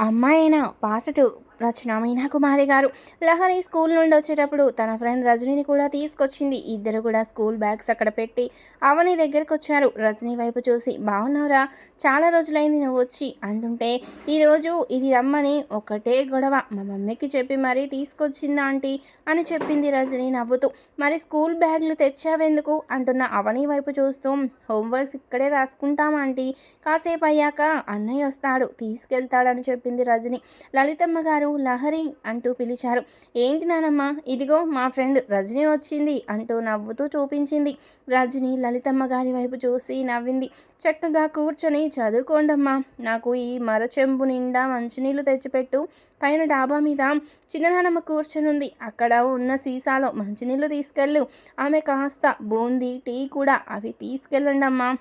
అమ్మాయినా పాజిటివ్ రచన మీనా కుమారి గారు. లహరి స్కూల్ నుండి వచ్చేటప్పుడు తన ఫ్రెండ్ రజనీని కూడా తీసుకొచ్చింది. ఇద్దరు కూడా స్కూల్ బ్యాగ్స్ అక్కడ పెట్టి అవని దగ్గరకు వచ్చారు. రజనీ వైపు చూసి బాగున్నావురా చాలా రోజులైంది నువ్వు వచ్చి అంటుంటే ఈరోజు ఇది రమ్మని ఒకటే గొడవ. మా మమ్మీకి చెప్పి మరీ తీసుకొచ్చిందా ఆంటీ? అని చెప్పింది రజనీ నవ్వుతూ. మరి స్కూల్ బ్యాగ్లు తెచ్చావెందుకు? అంటున్న అవని వైపు చూస్తూ హోంవర్క్స్ ఇక్కడే రాసుకుంటాం ఆంటీ. కాసేపు అయ్యాక అన్నయ్య వస్తాడు తీసుకెళ్తాడని చెప్పింది రజని. లలితమ్మ గారు లహరి అంటూ పిలిచారు. ఏంటి నానమ్మ? ఇదిగో మా ఫ్రెండ్ రజని వచ్చింది అంటూ నవ్వుతూ చూపించింది. రజని లలితమ్మ గారి వైపు చూసి నవ్వింది. చక్కగా కూర్చొని చదువుకోండమ్మా. నాకు ఈ మరచెంబు నిండా మంచినీళ్ళు తెచ్చిపెట్టు. పైన డాబా మీద చిన్ననానమ్మ కూర్చొనుంది. అక్కడ ఉన్న సీసాలో మంచినీళ్ళు తీసుకెళ్ళు. ఆమె కాస్త బూందీ టీ కూడా అవి తీసుకెళ్ళండమ్మా.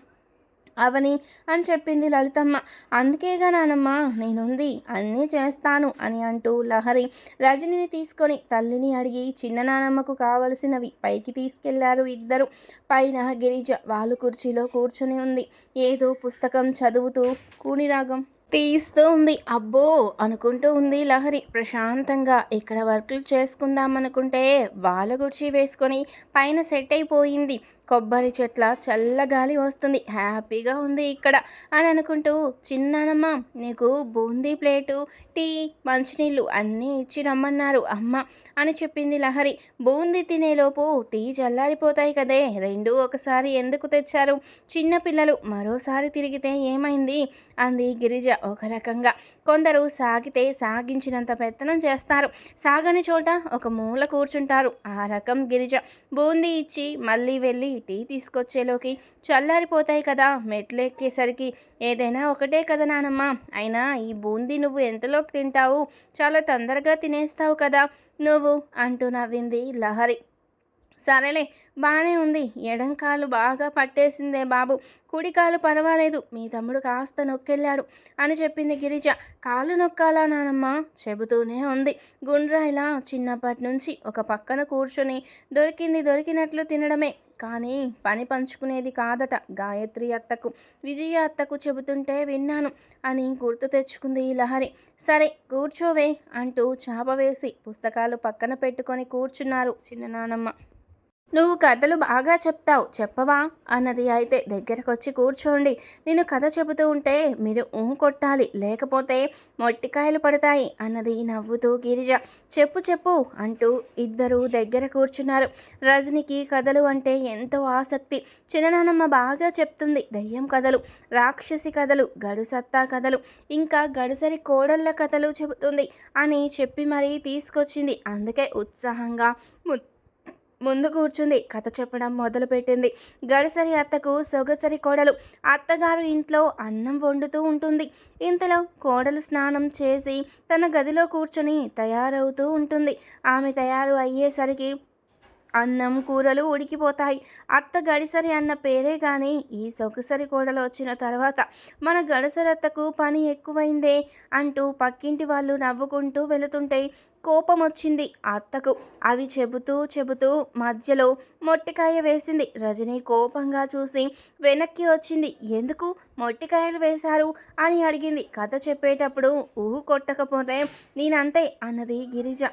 అవని అని చెప్పింది లలితమ్మ. అందుకేగా నానమ్మ నేనుంది అన్నీ చేస్తాను అని అంటూ లహరి రజనిని తీసుకొని తల్లిని అడిగి చిన్న నానమ్మకు కావలసినవి పైకి తీసుకెళ్ళారు ఇద్దరు. పైన గిరిజ వాళ్ళు కుర్చీలో కూర్చుని ఉంది. ఏదో పుస్తకం చదువుతూ కూనిరాగం తీస్తూ ఉంది. అబ్బో! అనుకుంటూ ఉంది లహరి. ప్రశాంతంగా ఇక్కడ వర్కులు చేసుకుందాం అనుకుంటే వాళ్ళ కుర్చీ వేసుకొని పైన సెట్ అయిపోయింది. కొబ్బరి చెట్ల చల్లగాలి వస్తుంది. హ్యాపీగా ఉంది ఇక్కడ అని అనుకుంటూ చిన్నానమ్మ నీకు బూందీ ప్లేటు టీ మంచినీళ్ళు అన్నీ ఇచ్చి రమ్మన్నారు. అమ్మ అని చెప్పింది లహరి. బూందీ తినేలోపు టీ చల్లారిపోతాయి కదే. రెండు ఒకసారి ఎందుకు తెచ్చారు? చిన్నపిల్లలు మరోసారి తిరిగితే ఏమైంది? అంది గిరిజ ఒక రకంగా. కొందరు సాగితే సాగించినంత పెత్తనం చేస్తారు. సాగని చోట ఒక మూల కూర్చుంటారు. ఆ రకం గిరిజ బూందీ ఇచ్చి మళ్ళీ వెళ్ళి టీ తీసుకొచ్చేలోకి చల్లారిపోతాయి కదా మెట్లు ఎక్కేసరికి ఏదైనా ఒకటే కదా నానమ్మ. అయినా ఈ బూందీ నువ్వు ఎంతలోపు తింటావు? చాలా తొందరగా తినేస్తావు కదా. నువ్వు అంటూ నవ్వింది లహరి. సరేలే బాగానే ఉంది. ఎడం కాలు బాగా పట్టేసిందే బాబు. కుడి కాలు పర్వాలేదు. మీ తమ్ముడు కాస్త నొక్కెళ్ళాడు అని చెప్పింది గిరిజ. కాలు నొక్కాలా నానమ్మ? చెబుతూనే ఉంది. గుండ్రాయిలా చిన్నప్పటి నుంచి ఒక పక్కన కూర్చొని దొరికింది దొరికినట్లు తినడమే. కానీ పని పంచుకునేది కాదట గాయత్రి అత్తకు. విజయ అత్తకు చెబుతుంటే విన్నాను అని గుర్తు తెచ్చుకుంది ఈ లహరి. సరే కూర్చోవే అంటూ చాప వేసి పుస్తకాలు పక్కన పెట్టుకొని కూర్చున్నారు చిన్న నానమ్మ. నువ్వు కథలు బాగా చెప్తావు చెప్పవా? అన్నది అయితే దగ్గరకొచ్చి కూర్చోండి. నేను కథ చెబుతూ ఉంటే మీరు ఊహ కొట్టాలి లేకపోతే మొట్టికాయలు పడతాయి అన్నది నవ్వుతూ గిరిజ. చెప్పు చెప్పు అంటూ ఇద్దరు దగ్గర కూర్చున్నారు. రజనికి కథలు అంటే ఎంతో ఆసక్తి. చిన్ననానమ్మ బాగా చెప్తుంది దయ్యం కథలు రాక్షసి కథలు గడుసత్తా కథలు ఇంకా గడుసరి కోడళ్ళ కథలు చెబుతుంది అని చెప్పి మరీ తీసుకొచ్చింది. అందుకే ఉత్సాహంగా ము ముందు కూర్చుంది. కథ చెప్పడం మొదలుపెట్టింది. గడిసరి అత్తకు సొగసరి కోడలు. అత్తగారు ఇంట్లో అన్నం వండుతూ ఉంటుంది. ఇంతలో కోడలు స్నానం చేసి తన గదిలో కూర్చొని తయారవుతూ ఉంటుంది. ఆమె తయారు అయ్యేసరికి అన్నం కూరలు ఉడికిపోతాయి. అత్త గడిసరి అన్న పేరే కానీ ఈ సొగసరి కోడలు వచ్చిన తర్వాత మన గడసరత్తకు పని ఎక్కువైందే అంటూ పక్కింటి వాళ్ళు నవ్వుకుంటూ వెళుతుంటే కోపం వచ్చింది అత్తకు. అవి చెబుతూ చెబుతూ మధ్యలో మొట్టికాయ వేసింది. రజని కోపంగా చూసి వెనక్కి వచ్చింది. ఎందుకు మొట్టికాయలు వేశారు? అని అడిగింది. కథ చెప్పేటప్పుడు ఊహు కొట్టకపోతే నేనంతే అన్నది గిరిజ.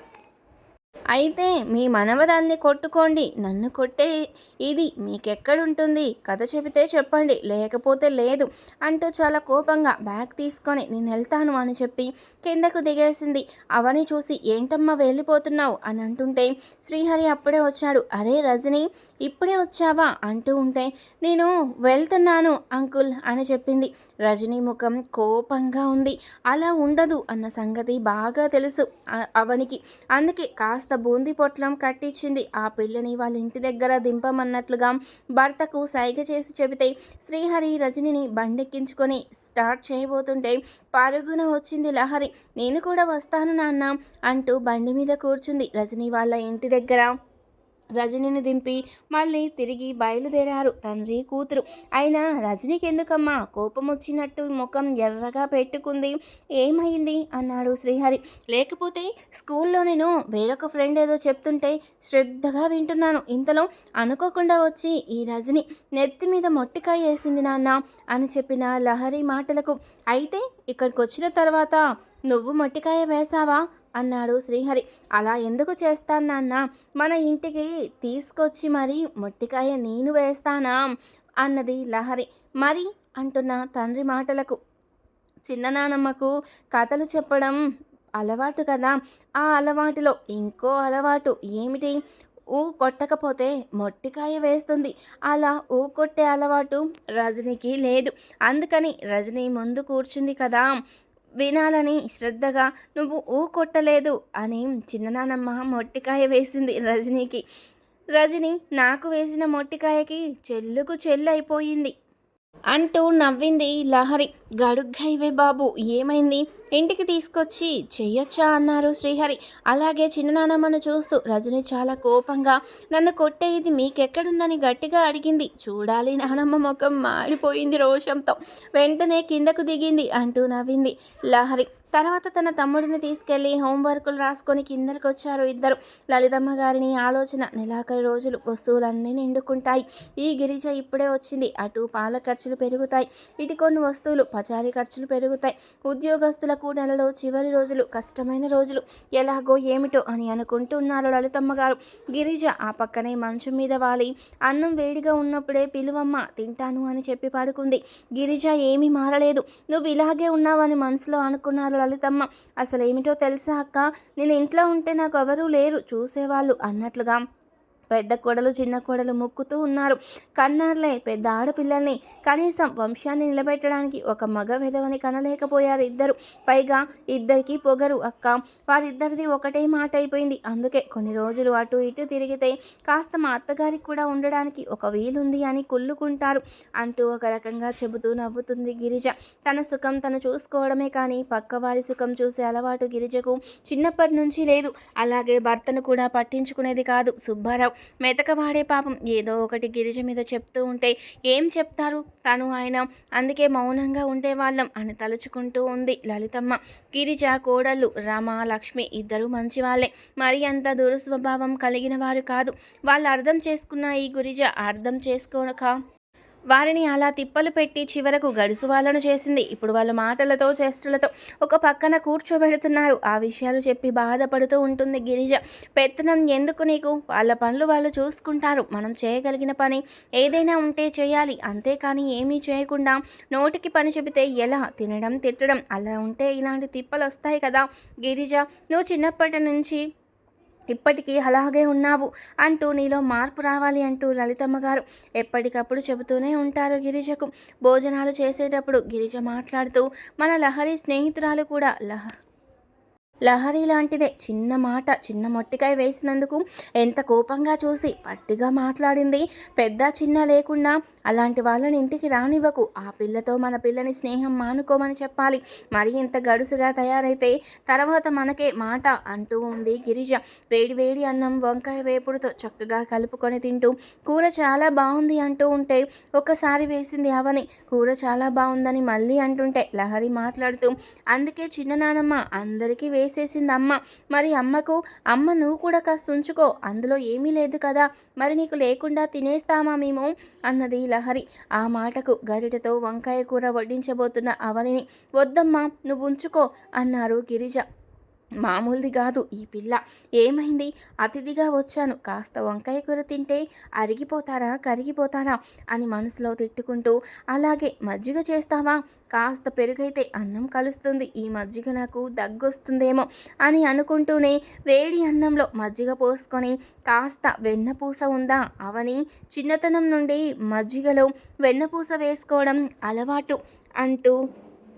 అయితే మీ మనవరాల్ని కొట్టుకోండి. నన్ను కొట్టే ఇది మీకెక్కడుంటుంది? కథ చెబితే చెప్పండి. లేకపోతే లేదు అంటూ చాలా కోపంగా బ్యాగ్ తీసుకొని నేను వెళ్తాను అని చెప్పి కిందకు దిగేసింది. అవని చూసి ఏంటమ్మా వెళ్ళిపోతున్నావు? అని అంటుంటే శ్రీహరి అప్పుడే వచ్చాడు. అరే రజని ఇప్పుడే వచ్చావా అంటూ ఉంటే నేను వెళ్తున్నాను అంకుల్ అని చెప్పింది. రజనీ ముఖం కోపంగా ఉంది. అలా ఉండదు అన్న సంగతి బాగా తెలుసు అవనికి. అందుకే కాస్త బూంది పొట్లం కట్టించింది. ఆ పిల్లని వాళ్ళ ఇంటి దగ్గర దింపమన్నట్లుగా భర్తకు సైగ చేసి చెబితే శ్రీహరి రజనిని బండెక్కించుకొని స్టార్ట్ చేయబోతుంటే పరుగున వచ్చింది లహరి నేను కూడా వస్తాను నాన్న అంటూ బండి మీద కూర్చుంది రజని వాళ్ళ ఇంటి దగ్గర. రజనిని దింపి మళ్ళీ తిరిగి బయలుదేరారు తండ్రి కూతురు. అయినా రజనీకి ఎందుకమ్మా కోపం వచ్చినట్టు ముఖం ఎర్రగా పెట్టుకుంది. ఏమైంది? అన్నాడు శ్రీహరి. లేకపోతే స్కూల్లో నేను వేరొక ఫ్రెండ్ ఏదో చెప్తుంటే శ్రద్ధగా వింటున్నాను. ఇంతలో అనుకోకుండా వచ్చి ఈ రజని నెత్తి మీద మొట్టికాయ వేసింది నాన్న అని చెప్పిన లహరి మాటలకు అయితే ఇక్కడికి వచ్చిన తర్వాత నువ్వు మొట్టికాయ వేశావా అన్నాడు శ్రీహరి. అలా ఎందుకు చేస్తాను నాన్న? మన ఇంటికి తీసుకొచ్చి మరి మొట్టికాయ నేను వేస్తానా? అన్నది లహరి. మరి? అంటున్న తండ్రి మాటలకు. చిన్న నానమ్మకు కథలు చెప్పడం అలవాటు కదా. ఆ అలవాటులో ఇంకో అలవాటు ఏమిటి? ఊ కొట్టకపోతే మొట్టికాయ వేస్తుంది. అలా ఊ కొట్టే అలవాటు రజనీకి లేదు. అందుకని రజనీ ముందు కూర్చుంది కదా. వినాలని శ్రద్ధగా నువ్వు ఊ కొట్టలేదు అని చిన్ననానమ్మ మొట్టికాయ వేసింది రజనీకి. రజని నాకు వేసిన మొట్టికాయకి చెల్లుకు చెల్లు అయిపోయింది అంటూ నవ్వింది లహరి. గడుగ్గైవే బాబు ఏమైంది? ఇంటికి తీసుకొచ్చి చెయ్యొచ్చా? అన్నారు శ్రీహరి. అలాగే చిన్ననానమ్మను చూస్తూ రజని చాలా కోపంగా నన్ను కొట్టేది మీకెక్కడుందని గట్టిగా అడిగింది. చూడాలి నానమ్మ ముఖం మాడిపోయింది రోషంతో. వెంటనే కిందకు దిగింది అంటూ నవ్వింది లహరి. తర్వాత తన తమ్ముడిని తీసుకెళ్ళి హోంవర్కులు రాసుకొని కిందకి వచ్చారు ఇద్దరు. లలితమ్మ గారిని ఆలోచన నెలాఖరు రోజులు వస్తువులన్నీ నిండుకుంటాయి. ఈ గిరిజ ఇప్పుడే వచ్చింది. అటు పాల ఖర్చులు పెరుగుతాయి. ఇటు కొన్ని వస్తువులు పచారీ ఖర్చులు పెరుగుతాయి. ఉద్యోగస్తులకు నెలలో చివరి రోజులు కష్టమైన రోజులు. ఎలాగో ఏమిటో అని అనుకుంటున్నారు లలితమ్మ గారు. గిరిజ ఆ పక్కనే మంచు మీద వాలి. అన్నం వేడిగా ఉన్నప్పుడే పిలువమ్మ తింటాను అని చెప్పి పడుకుంది. గిరిజ ఏమీ మారలేదు. నువ్వు ఇలాగే ఉన్నావని మనసులో అనుకున్నారు లలితమ్మ అసలేమిటో తెలుసా అక్క? నేను ఇంట్లో ఉంటే నాకు ఎవరూ లేరు. చూసేవాళ్ళు అన్నట్లుగా పెద్ద కోడలు చిన్న కోడలు ముక్కుతూ ఉన్నారు. కన్నారులే పెద్ద ఆడపిల్లల్ని కనీసం వంశాన్ని నిలబెట్టడానికి ఒక మగ విధవని కనలేకపోయారు ఇద్దరు. పైగా ఇద్దరికి పొగరు అక్క. వారిద్దరిది ఒకటే మాట అయిపోయింది. అందుకే కొన్ని రోజులు అటు ఇటు తిరిగితే కాస్త మా అత్తగారికి కూడా ఉండడానికి ఒక వీలుంది అని కుళ్ళుకుంటారు అంటూ ఒక రకంగా చెబుతూ నవ్వుతుంది గిరిజ. తన సుఖం తను చూసుకోవడమే కానీ పక్కవారి సుఖం చూసే అలవాటు గిరిజకు చిన్నప్పటి నుంచి లేదు. అలాగే భర్తను కూడా పట్టించుకునేది కాదు సుబ్బారావు. మెతకవాడే పాపం. ఏదో ఒకటి గిరిజ మీద చెప్తూ ఉంటే ఏం చెప్తారు? తను ఆయన అందుకే మౌనంగా ఉండేవాళ్ళం అని తలుచుకుంటూ ఉంది లలితమ్మ. గిరిజ కోడళ్ళు రామ లక్ష్మి ఇద్దరు మంచివాళ్ళే. మరి అంత దురస్వభావం కలిగిన వారు కాదు. వాళ్ళు అర్థం చేసుకున్న ఈ గురిజ అర్థం చేసుకోక వారిని అలా తిప్పలు పెట్టి చివరకు గడుసు వాళ్ళను చేసింది. ఇప్పుడు వాళ్ళ మాటలతో చేష్టలతో ఒక పక్కన కూర్చోబెడుతున్నారు. ఆ విషయాలు చెప్పి బాధపడుతూ ఉంటుంది గిరిజ. పెత్తనం ఎందుకు నీకు? వాళ్ళ పనులు వాళ్ళు చూసుకుంటారు. మనం చేయగలిగిన పని ఏదైనా ఉంటే చేయాలి. అంతేకాని ఏమీ చేయకుండా నోటికి పని చెబితే ఎలా? తినడం తిట్టడం అలా ఉంటే ఇలాంటి తిప్పలు వస్తాయి కదా గిరిజ. నువ్వు చిన్నప్పటి నుంచి ఇప్పటికీ అలాగే ఉన్నావు అంటూ నీలో మార్పు రావాలి అంటూ లలితమ్మ గారు ఎప్పటికప్పుడు చెబుతూనే ఉంటారు గిరిజకు. భోజనాలు చేసేటప్పుడు గిరిజ మాట్లాడుతూ మన లహరి స్నేహితురాలు కూడా లహ లహరి లాంటిదే చిన్న మాట చిన్న మొట్టికాయ వేసినందుకు ఎంత కోపంగా చూసి పట్టిగా మాట్లాడింది. పెద్ద చిన్న లేకుండా అలాంటి వాళ్ళని ఇంటికి రానివ్వకు. ఆ పిల్లతో మన పిల్లని స్నేహం మానుకోమని చెప్పాలి. మరి ఇంత గడుసుగా తయారైతే తర్వాత మనకే మాట అంటూ ఉంది గిరిజ. వేడి వేడి అన్నం వంకాయ వేపుడుతో చక్కగా కలుపుకొని తింటూ కూర చాలా బాగుంది అంటూ ఉంటే ఒకసారి వేసింది అవని కూర చాలా బాగుందని మళ్ళీ అంటుంటే లహరి మాట్లాడుతూ అందుకే చిన్ననానమ్మ అందరికీ వేసేసింది అమ్మ మరి అమ్మకు అమ్మ నువ్వు కూడా కాస్త ఉంచుకో అందులో ఏమీ లేదు కదా. మరి నీకు లేకుండా తినేస్తామా మేము? అన్నది లహరి. ఆ మాటకు గరిటెతో వంకాయ కూర వడ్డించబోతున్న అవనిని వద్దమ్మా నువ్వు ఉంచుకో అన్నారు గిరిజ. మామూలుది కాదు ఈ పిల్ల. ఏమైంది? అతిథిగా వచ్చాను. కాస్త వంకాయ కూర తింటే అరిగిపోతారా? కరిగిపోతారా? అని మనసులో తిట్టుకుంటూ అలాగే మజ్జిగ చేస్తావా? కాస్త పెరుగైతే అన్నం కలుస్తుంది. ఈ మజ్జిగ నాకు దగ్గొస్తుందేమో అని అనుకుంటూనే వేడి అన్నంలో మజ్జిగ పోసుకొని కాస్త వెన్నపూస ఉందా అవని చిన్నతనం నుండి మజ్జిగలో వెన్నపూస వేసుకోవడం అలవాటు అంటూ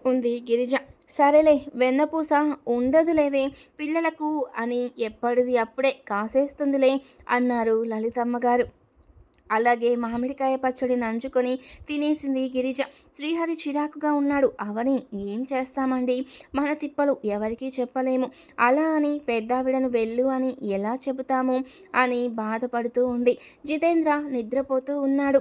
ఉంది గిరిజ. సరేలే వెన్నపూస ఉండదులేవే పిల్లలకు అని ఎప్పటిది అప్పుడే కాసేస్తుందిలే అన్నారు లలితమ్మ గారు అలాగే మామిడికాయ పచ్చడి నంచుకొని తినేసింది గిరిజ. శ్రీహరి చిరాకుగా ఉన్నాడు. అవని ఏం చేస్తామండి? మన తిప్పలు ఎవరికీ చెప్పలేము. అలా అని పెద్దావిడను వెళ్ళు అని ఎలా చెబుతాము? అని బాధపడుతూ ఉంది. జితేంద్ర నిద్రపోతూ ఉన్నాడు.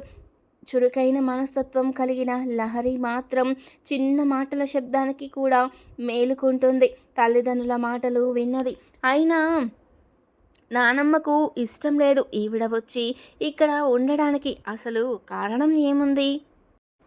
చురుకైన మనస్తత్వం కలిగిన లహరి మాత్రం చిన్న మాటల శబ్దానికి కూడా మేలుకుంటుంది. తల్లిదండ్రుల మాటలు విన్నది. అయినా నానమ్మకు ఇష్టం లేదు ఈవిడ వచ్చి ఇక్కడ ఉండడానికి. అసలు కారణం ఏముంది?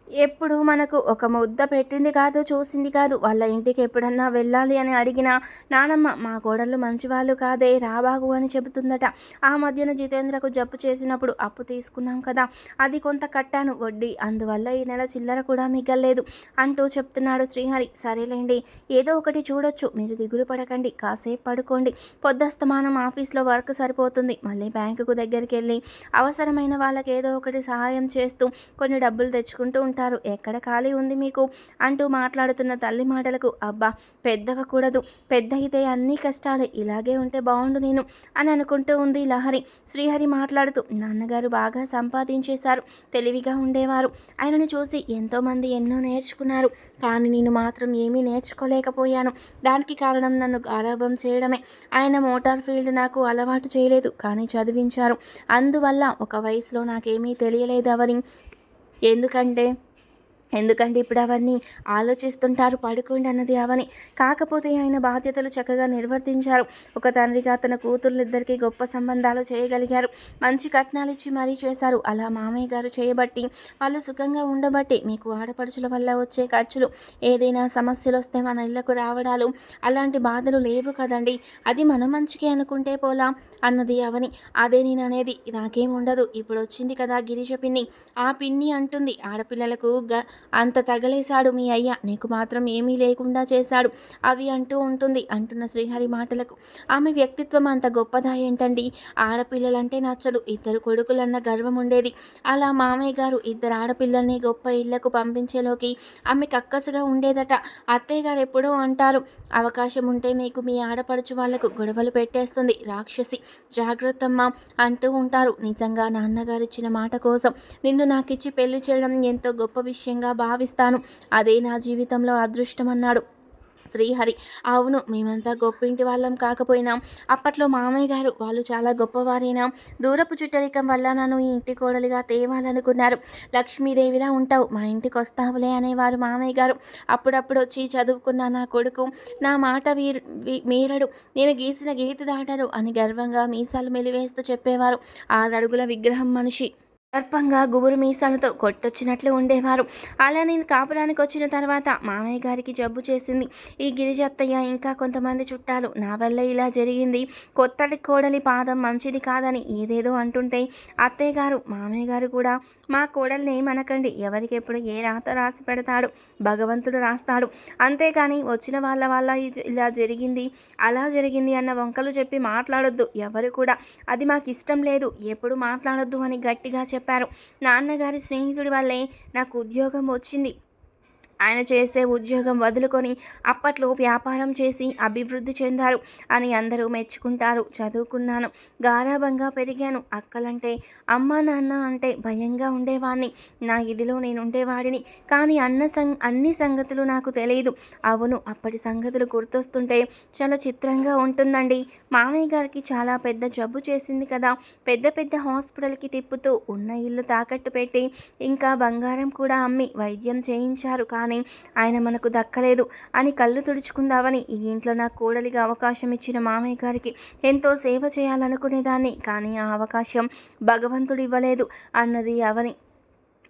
ఎప్పుడు మనకు ఒక ముద్ద పెట్టింది కాదు చూసింది కాదు. వాళ్ళ ఇంటికి ఎప్పుడన్నా వెళ్ళాలి అని అడిగినా నానమ్మ మా కోడళ్ళు మంచివాళ్ళు కాదే రాబాగు అని చెబుతుందట. ఆ మధ్యన జితేంద్రకు జబ్బు చేసినప్పుడు అప్పు తీసుకున్నాం కదా అది కొంత కట్టాను వడ్డీ. అందువల్ల ఈ నెల చిల్లర కూడా మిగల్లేదు అంటూ చెప్తున్నాడు శ్రీహరి. సరేలేండి ఏదో ఒకటి చూడొచ్చు. మీరు దిగులు పడకండి కాసేపు పడుకోండి. పొద్దస్తమానం ఆఫీస్లో వర్క్ సరిపోతుంది. మళ్ళీ బ్యాంకుకు దగ్గరికి వెళ్ళి అవసరమైన వాళ్ళకి ఏదో ఒకటి సహాయం చేస్తూ కొన్ని డబ్బులు తెచ్చుకుంటూ ఉంటారు ఎక్కడ ఖాళీ ఉంది మీకు? అంటూ మాట్లాడుతున్న తల్లి మాటలకు అబ్బా పెద్దవకూడదు. పెద్ద అయితే అన్ని కష్టాలే. ఇలాగే ఉంటే బాగుండు నేను అని అనుకుంటూ ఉంది లహరి. శ్రీహరి మాట్లాడుతూ నాన్నగారు బాగా సంపాదించేశారు. తెలివిగా ఉండేవారు. ఆయనను చూసి ఎంతోమంది ఎన్నో నేర్చుకున్నారు. కానీ నేను మాత్రం ఏమీ నేర్చుకోలేకపోయాను. దానికి కారణం నన్ను గారాభం చేయడమే. ఆయన మోటార్ ఫీల్డ్ నాకు అలవాటు చేయలేదు. కానీ చదివించారు. అందువల్ల ఒక వయసులో నాకేమీ తెలియలేదు అవని. ఎందుకంటే ఎందుకంటే ఇప్పుడు అవన్నీ ఆలోచిస్తుంటారు? పడుకోండి అన్నది అవని. కాకపోతే ఆయన బాధ్యతలు చక్కగా నిర్వర్తించారు. ఒక తండ్రిగా తన కూతుర్లిద్దరికీ గొప్ప సంబంధాలు చేయగలిగారు. మంచి కట్నాలు ఇచ్చి మరీ చేశారు. అలా మామయ్య గారు చేయబట్టి వాళ్ళు సుఖంగా ఉండబట్టి మీకు ఆడపడుచుల వల్ల వచ్చే ఖర్చులు ఏదైనా సమస్యలు వస్తే మన ఇళ్ళకు రావడాలు అలాంటి బాధలు లేవు కదండి. అది మన మంచికి అనుకుంటే పోలా అన్నది అవని. అదే నేను అనేది నాకేం ఉండదు. ఇప్పుడు వచ్చింది కదా గిరిజ పిన్ని. ఆ పిన్ని అంటుంది ఆడపిల్లలకు గ అంత తగలేశాడు మీ అయ్య. నీకు మాత్రం ఏమీ లేకుండా చేశాడు. అవి అంటూ ఉంటుంది. అంటున్న శ్రీహరి మాటలకు. ఆమె వ్యక్తిత్వం అంత గొప్పదా ఏంటండి? ఆడపిల్లలంటే నచ్చదు. ఇద్దరు కొడుకులన్న గర్వం ఉండేది. అలా మామయ్య గారు ఇద్దరు ఆడపిల్లల్ని గొప్ప ఇళ్ళకు పంపించేలోకి ఆమె కక్కసుగా ఉండేదట. అత్తయ్య గారు ఎప్పుడూ అంటారు అవకాశం ఉంటే మీకు మీ ఆడపడుచు వాళ్ళకు గొడవలు పెట్టేస్తుంది. రాక్షసి జాగ్రత్తమ్మ అంటూ ఉంటారు. నిజంగా నాన్నగారు ఇచ్చిన మాట కోసం నిన్ను నాకిచ్చి పెళ్ళి చేయడం ఎంతో గొప్ప విషయంగా భావిస్తాను. అదే నా జీవితంలో అదృష్టం అన్నాడు శ్రీహరి అవును మేమంతా గొప్పింటి వాళ్ళం కాకపోయినా అప్పట్లో మామయ్య గారు వాళ్ళు చాలా గొప్పవారైనా దూరపు చుట్టరికం వల్ల నన్ను ఈ ఇంటి కోడలిగా తేవాలనుకున్నారు. లక్ష్మీదేవిలా ఉంటావు మా ఇంటికి వస్తావులే అనేవారు మామయ్య గారు. అప్పుడప్పుడు వచ్చి చదువుకున్న నా కొడుకు నా మాట వీరు మీరడు. నేను గీసిన గీత దాటరు అని గర్వంగా మీసాలు మెలివేస్తూ చెప్పేవారు. ఆరడుగుల విగ్రహం మనిషి. సర్పంగా గుబురు మీసాలతో కొట్టొచ్చినట్లు ఉండేవారు. అలా నేను కాపురానికి వచ్చిన తర్వాత మామయ్య గారికి జబ్బు చేసింది. ఈ గిరిజత్తయ్య ఇంకా కొంతమంది చుట్టాలు నా వల్ల ఇలా జరిగింది. కొత్తటి కోడలి పాదం మంచిది కాదని ఏదేదో అంటుంటే అత్తయ్య గారు మామయ్య గారు కూడా మా కోడల్ని ఏమనకండి. ఎవరికి ఎప్పుడు ఏ రాత రాసి పెడతాడు? భగవంతుడు రాస్తాడు. అంతేకాని వచ్చిన వాళ్ళ వల్ల ఇలా జరిగింది అలా జరిగింది అన్న వంకలు చెప్పి మాట్లాడొద్దు. ఎవరు కూడా అది మాకు ఇష్టం లేదు. ఎప్పుడు మాట్లాడొద్దు అని గట్టిగా చెప్పారు. నాన్నగారి స్నేహితుడి వల్లే నాకు ఉద్యోగం వచ్చింది. ఆయన చేసే ఉద్యోగం వదులుకొని అప్పట్లో వ్యాపారం చేసి అభివృద్ధి చెందారు అని అందరూ మెచ్చుకుంటారు. చదువుకున్నాను గారాభంగా పెరిగాను. అక్కలంటే అమ్మ నాన్న అంటే భయంగా ఉండేవాడిని నా ఇదిలో నేను ఉండేవాడిని కానీ అన్న సం అన్ని సంగతులు నాకు తెలియదు అవును అప్పటి సంగతులు గుర్తొస్తుంటే చాలా చిత్రంగా ఉంటుందండి. మామయ్య గారికి చాలా పెద్ద జబ్బు చేసింది కదా. పెద్ద పెద్ద హాస్పిటల్కి తిప్పుతూ ఉన్న ఇల్లు తాకట్టు పెట్టి ఇంకా బంగారం కూడా అమ్మి వైద్యం చేయించారు. కానీ ఆయన మనకు దక్కలేదు అని కళ్ళు తుడుచుకుందామని ఈ ఇంట్లో నాకు కోడలిగా అవకాశం ఇచ్చిన మామయ్య గారికి ఎంతో సేవ చేయాలనుకునేదాన్ని. కానీ ఆ అవకాశం భగవంతుడు ఇవ్వలేదు అన్నది అవని.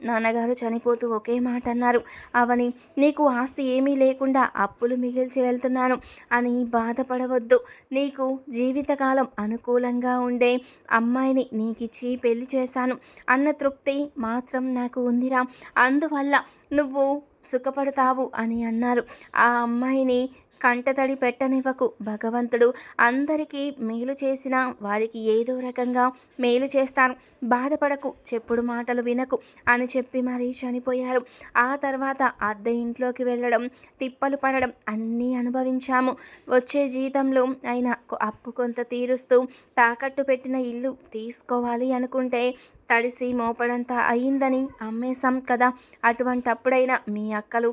నాన్నగారు చనిపోతూ ఒకే మాట అన్నారు. అవని నీకు ఆస్తి ఏమీ లేకుండా అప్పులు మిగిల్చి వెళ్తున్నాను అని బాధపడవద్దు. నీకు జీవితకాలం అనుకూలంగా ఉండే అమ్మాయిని నీకిచ్చి పెళ్ళి చేశాను. అన్న తృప్తి మాత్రం నాకు ఉందిరా. అందువల్ల నువ్వు సుఖపడతావు అని అన్నారు. ఆ అమ్మాయిని కంటతడి పెట్టనివ్వకు. భగవంతుడు అందరికీ మేలు చేసిన వారికి ఏదో రకంగా మేలు చేస్తాను. బాధపడకు. చెప్పుడు మాటలు వినకు అని చెప్పి మరీ చనిపోయారు. ఆ తర్వాత అద్దె ఇంట్లోకి వెళ్ళడం తిప్పలు పడడం అన్నీ అనుభవించాము. వచ్చే జీతంలో అయినా అప్పు కొంత తీరుస్తూ తాకట్టు పెట్టిన ఇల్లు తీసుకోవాలి అనుకుంటే తడిసి మోపడంతా అయిందని అమ్మేశాం కదా. అటువంటప్పుడైనా మీ అక్కలు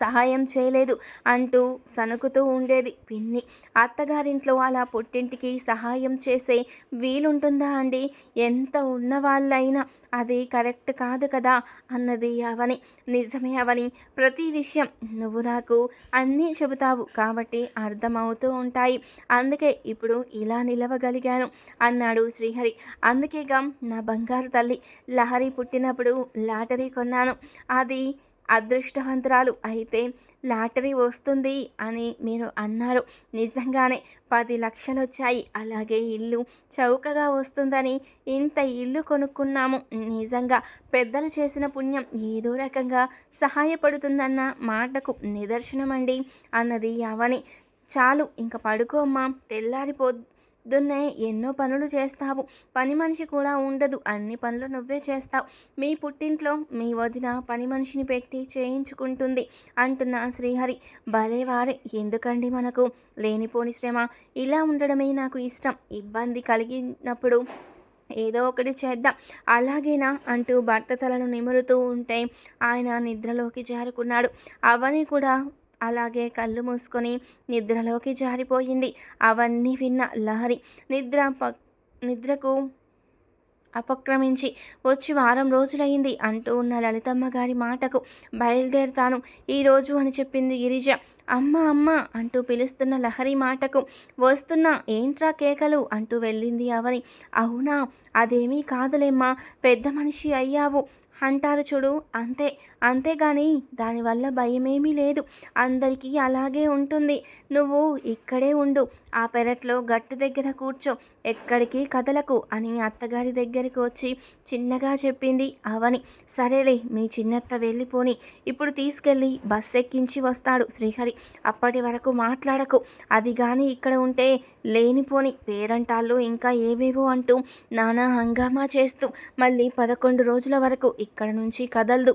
సహాయం చేయలేదు అంటూ సనుకుతూ ఉండేది. పిన్ని అత్తగారింట్లో అలా పుట్టింటికి సహాయం చేసే వీలుంటుందా అండి? ఎంత ఉన్నవాళ్ళైనా అది కరెక్ట్ కాదు కదా అన్నది అవని. నిజమే అవని ప్రతి విషయం నువ్వు నాకు అన్నీ చెబుతావు కాబట్టి అర్థమవుతూ ఉంటాయి. అందుకే ఇప్పుడు ఇలా నిలవగలిగాను అన్నాడు శ్రీహరి. అందుకేగా నా బంగారు తల్లి లహరి పుట్టినప్పుడు లాటరీ కొన్నాను. అది అదృష్టవంతురాలు అయితే లాటరీ వస్తుంది అని మీరు అన్నారు. నిజంగానే పది లక్షలు వచ్చాయి అలాగే ఇల్లు చౌకగా వస్తుందని ఇంత ఇల్లు కొనుక్కున్నాము. నిజంగా పెద్దలు చేసిన పుణ్యం ఏదో రకంగా సహాయపడుతుందన్న మాటకు నిదర్శనమండి. అన్నది అవని చాలు ఇంకా పడుకోమ్మా తెల్లారిపో పొద్దున్నే ఎన్నో పనులు చేస్తావు. పని మనిషి కూడా ఉండదు. అన్ని పనులు నువ్వే చేస్తావు. మీ పుట్టింట్లో మీ వదిన పని మనిషిని పెట్టి చేయించుకుంటుంది అంటున్న శ్రీహరి. భలేవారే ఎందుకండి మనకు? లేనిపోని శ్రమ. ఇలా ఉండడమే నాకు ఇష్టం. ఇబ్బంది కలిగినప్పుడు ఏదో ఒకటి చేద్దాం. అలాగేనా? అంటూ భర్త తలను నిమురుతూ ఉంటే ఆయన నిద్రలోకి జారుకున్నాడు. అవని కూడా అలాగే కళ్ళు మూసుకొని నిద్రలోకి జారిపోయింది. అవన్నీ విన్న లహరి నిద్ర ప నిద్రకు అపక్రమించి వచ్చి వారం రోజులైంది అంటూ ఉన్న లలితమ్మ గారి మాటకు బయలుదేరుతాను. ఈరోజు అని చెప్పింది గిరిజ. అమ్మ అమ్మ అంటూ పిలుస్తున్న లహరి మాటకు వస్తున్న ఏంట్రా కేకలు? అంటూ వెళ్ళింది అవని. అవునా అదేమీ కాదులేమ్మా పెద్ద మనిషి అయ్యావు. అంటారు చూడు అంతే. అంతేగాని దానివల్ల భయమేమీ లేదు. అందరికీ అలాగే ఉంటుంది. నువ్వు ఇక్కడే ఉండు. ఆ పెరట్లో గట్టు దగ్గర కూర్చో. ఎక్కడికి కదలకు అని అత్తగారి దగ్గరికి వచ్చి చిన్నగా చెప్పింది అవని. సరేలే మీ చిన్నత్త వెళ్ళిపోని. ఇప్పుడు తీసుకెళ్ళి బస్ ఎక్కించి వస్తాడు శ్రీహరి. అప్పటి వరకు మాట్లాడకు. అది కానీ ఇక్కడ ఉంటే లేనిపోని పేరంటాళ్ళు ఇంకా ఏవేవో అంటూ నానా హంగామా చేస్తూ మళ్ళీ పదకొండు రోజుల వరకు ఇక్కడ నుంచి కదలదు.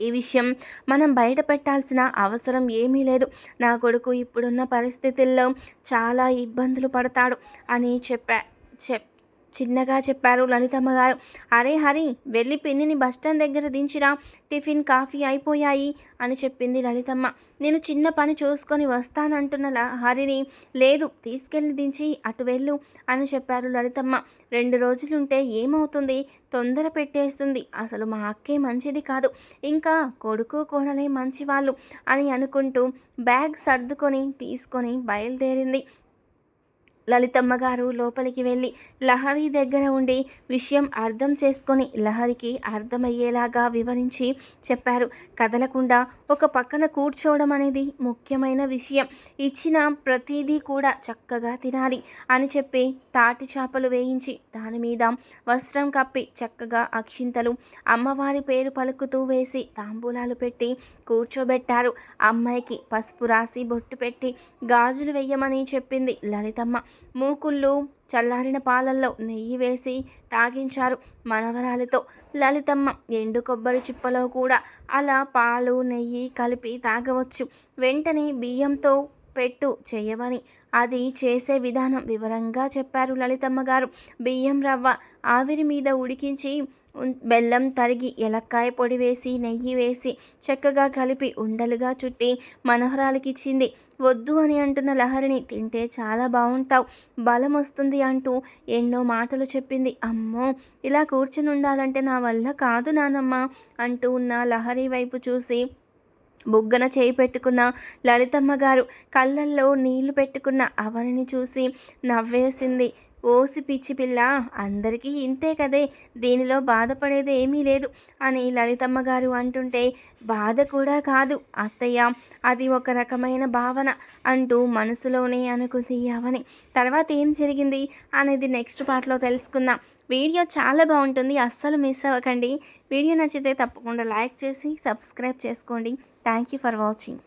ఈ విషయం మనం బయట పెట్టాల్సిన అవసరం ఏమీ లేదు. నా కొడుకు ఇప్పుడున్న పరిస్థితుల్లో చాలా ఇబ్బందులు పడతాడు అని చెప్పా చెప్ చిన్నగా చెప్పారు లలితమ్మ గారు. అరే హరి వెళ్ళి పిన్నిని బస్టాండ్ దగ్గర దించిరా. టిఫిన్ కాఫీ అయిపోయాయి అని చెప్పింది లలితమ్మ. నేను చిన్న పని చూసుకొని వస్తానంటున్న హరిని లేదు తీసుకెళ్ళి దించి అటు వెళ్ళు అని చెప్పారు లలితమ్మ. రెండు రోజులుంటే ఏమవుతుంది? తొందర పెట్టేస్తుంది. అసలు మా అక్కే మంచిది కాదు. ఇంకా కొడుకు కోడలే మంచివాళ్ళు అని అనుకుంటూ బ్యాగ్ సర్దుకొని తీసుకొని బయలుదేరింది. లలితమ్మ గారు లోపలికి వెళ్ళి లహరి దగ్గర ఉండి విషయం అర్థం చేసుకొని లహరికి అర్థమయ్యేలాగా వివరించి చెప్పారు. కదలకుండా ఒక పక్కన కూర్చోవడం అనేది ముఖ్యమైన విషయం. ఇచ్చిన ప్రతిదీ కూడా చక్కగా తినాలి అని చెప్పి తాటి చేపలు వేయించి దాని మీద వస్త్రం కప్పి చక్కగా అక్షింతలు అమ్మవారి పేరు పలుకుతూ వేసి తాంబూలాలు పెట్టి కూర్చోబెట్టారు. అమ్మాయికి పసుపు రాసి బొట్టు పెట్టి గాజులు వెయ్యమని చెప్పింది లలితమ్మ. మూకుళ్ళు చల్లారిన పాలల్లో నెయ్యి వేసి తాగించారు మనవరాలతో. లలితమ్మ ఎండు కొబ్బరి చిప్పలో కూడా అలా పాలు నెయ్యి కలిపి తాగవచ్చు. వెంటనే బియ్యంతో పెట్టు చేయవని అది చేసే విధానం వివరంగా చెప్పారు లలితమ్మ గారు బియ్యం రవ్వ ఆవిరి మీద ఉడికించి బెల్లం తరిగి ఎలక్కాయ పొడి వేసి నెయ్యి వేసి చక్కగా కలిపి ఉండలుగా చుట్టి మనవరాలకి ఇచ్చింది వద్దు అని అంటున్న లహరిని తింటే చాలా బాగుంటావు బలం వస్తుంది అంటూ ఎన్నో మాటలు చెప్పింది. అమ్మో ఇలా కూర్చుని ఉండాలంటే నా వల్ల కాదు నానమ్మ అంటూ ఉన్న లహరి వైపు చూసి బుగ్గన చేయి పెట్టుకున్న లలితమ్మ గారు కళ్ళల్లో నీళ్ళు పెట్టుకున్న అవనిని చూసి నవ్వేసింది. ఓసి పిచ్చి పిల్ల అందరికీ ఇంతే కదే దీనిలో బాధపడేది ఏమీ లేదు అని లలితమ్మ గారు అంటుంటే బాధ కూడా కాదు అత్తయ్య అది ఒక రకమైన భావన అంటూ మనసులోనే అనుకుంది అవని. తర్వాత ఏం జరిగింది అనేది నెక్స్ట్ పార్ట్లో తెలుసుకుందాం. వీడియో చాలా బాగుంటుంది అస్సలు మిస్ అవ్వకండి. వీడియో నచ్చితే తప్పకుండా లైక్ చేసి సబ్స్క్రైబ్ చేసుకోండి. Thank you for watching.